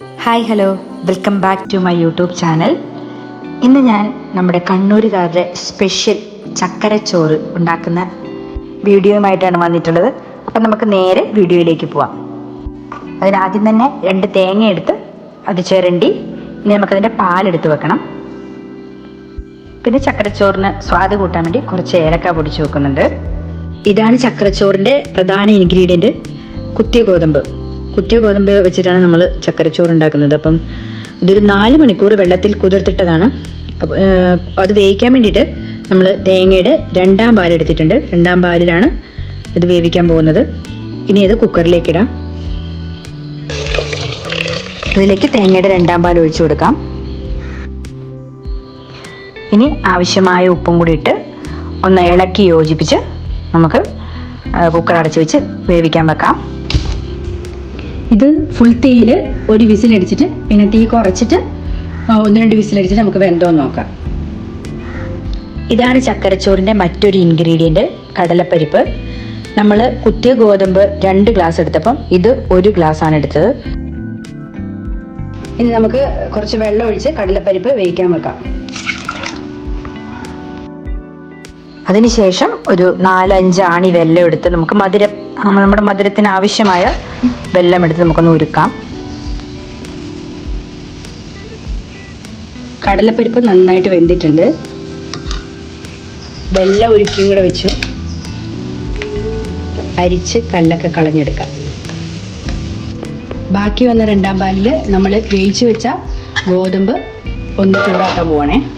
Hi hello welcome back to my YouTube channel ഇന്ന് ഞാൻ നമ്മുടെ കണ്ണൂരുകാരുടെ സ്പെഷ്യൽ ചക്കരച്ചോറ് ഉണ്ടാക്കുന്ന വീഡിയോയുമായിട്ടാണ് വന്നിട്ടുള്ളത്. അപ്പം നമുക്ക് നേരെ വീഡിയോയിലേക്ക് പോവാം. അതിനാദ്യം തന്നെ രണ്ട് തേങ്ങ എടുത്ത് അത് ചിരണ്ടി ഇനി നമുക്കതിന്റെ പാലെടുത്ത് വെക്കണം. പിന്നെ ചക്കരച്ചോറിന് സ്വാദ് കൂട്ടാൻ വേണ്ടി കുറച്ച് ഏലക്ക പൊടിച്ച് വെക്കുന്നുണ്ട്. ഇതാണ് ചക്കരച്ചോറിന്റെ പ്രധാന ഇൻഗ്രീഡിയന്റ് കുത്തിയ ഗോതമ്പ്. കുത്തിയ ഗോതമ്പ് വെച്ചിട്ടാണ് നമ്മൾ ചക്കരച്ചോറ് ഉണ്ടാക്കുന്നത് അപ്പം ഇതൊരു നാല് മണിക്കൂർ വെള്ളത്തിൽ കുതിർത്തിട്ടതാണ്. അത് വേവിക്കാൻ വേണ്ടിയിട്ട് നമ്മൾ തേങ്ങയുടെ രണ്ടാം പാൽ എടുത്തിട്ടുണ്ട്. രണ്ടാം പാലിലാണ് ഇത് വേവിക്കാൻ പോകുന്നത്. ഇനി ഇത് കുക്കറിലേക്ക് ഇടാം. ഇതിലേക്ക് തേങ്ങയുടെ രണ്ടാം പാൽ ഒഴിച്ചു കൊടുക്കാം. ഇനി ആവശ്യമായ ഉപ്പും കൂടി ഇട്ട് ഒന്ന് ഇളക്കി യോജിപ്പിച്ച് നമുക്ക് കുക്കർ അടച്ചു വെച്ച് വേവിക്കാൻ വെക്കാം. ഇത് ഫുൾ തീയിൽ ഒരു വിസിലടിച്ചിട്ട് പിന്നെ തീ കുറച്ചിട്ട് ഒന്ന് രണ്ട് വിസിലടിച്ചിട്ട് നമുക്ക് വെന്തോ നോക്കാം. ഇതാണ് ചക്കരച്ചോറിന്റെ മറ്റൊരു ഇൻഗ്രീഡിയന്റ് കടലപ്പരിപ്പ്. നമ്മൾ കുത്തിയ ഗോതമ്പ് രണ്ട് ഗ്ലാസ് എടുത്തപ്പം ഇത് ഒരു ഗ്ലാസ് ആണ് എടുത്തത്. ഇനി നമുക്ക് കുറച്ച് വെള്ളം ഒഴിച്ച് കടലപ്പരിപ്പ് വേവിക്കാൻ വെക്കാം. അതിനുശേഷം ഒരു നാലഞ്ച് ആണി വെല്ലം എടുത്ത് നമുക്ക് മധുരം നമ്മുടെ മധുരത്തിന് ആവശ്യമായ വെല്ലം എടുത്ത് നമുക്കൊന്ന് ഉരുക്കാം. കടലപ്പരിപ്പ് നന്നായിട്ട് വെന്തിട്ടുണ്ട്. വെല്ലം ഉരുക്കിയും കൂടെ വെച്ചു. അരിച്ച് കല്ലൊക്കെ കളഞ്ഞെടുക്കാം. ബാക്കി വന്ന രണ്ടാം പാലിൽ നമ്മൾ വേവിച്ച് വെച്ച ഗോതമ്പ് ഒന്ന് ചൂടാക്കാൻ പോവാണേ.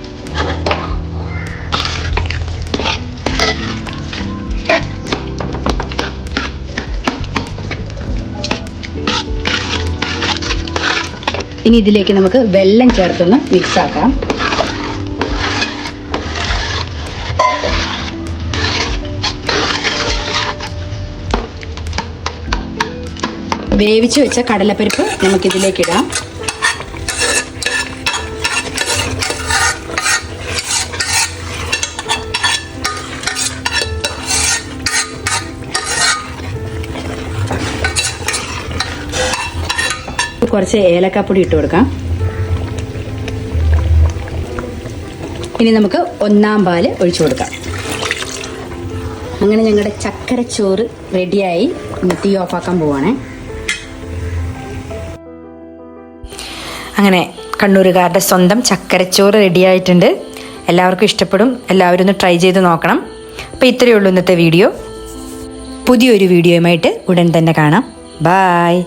ഇനി ഇതിലേക്ക് നമുക്ക് വെള്ളം ചേർത്തൊന്ന് മിക്സ് ആക്കാം. വേവിച്ച് വെച്ച കടലപ്പരിപ്പ് നമുക്കിതിലേക്ക് കുറച്ച് ഏലക്കാപ്പൊടി ഇട്ട് കൊടുക്കാം. ഇനി നമുക്ക് ഒന്നാം പാൽ ഒഴിച്ചു കൊടുക്കാം. അങ്ങനെ ഞങ്ങളുടെ ചക്കരച്ചോറ് റെഡിയായി. തീ ഓഫാക്കാൻ പോവാണേ. അങ്ങനെ കണ്ണൂരുകാരുടെ സ്വന്തം ചക്കരച്ചോറ് റെഡിയായിട്ടുണ്ട്. എല്ലാവർക്കും ഇഷ്ടപ്പെടും. എല്ലാവരും ഒന്ന് ട്രൈ ചെയ്ത് നോക്കണം. അപ്പോൾ ഇത്രയേ ഉള്ളൂ ഇന്നത്തെ വീഡിയോ. പുതിയൊരു വീഡിയോയുമായിട്ട് ഉടൻ തന്നെ കാണാം. ബായ്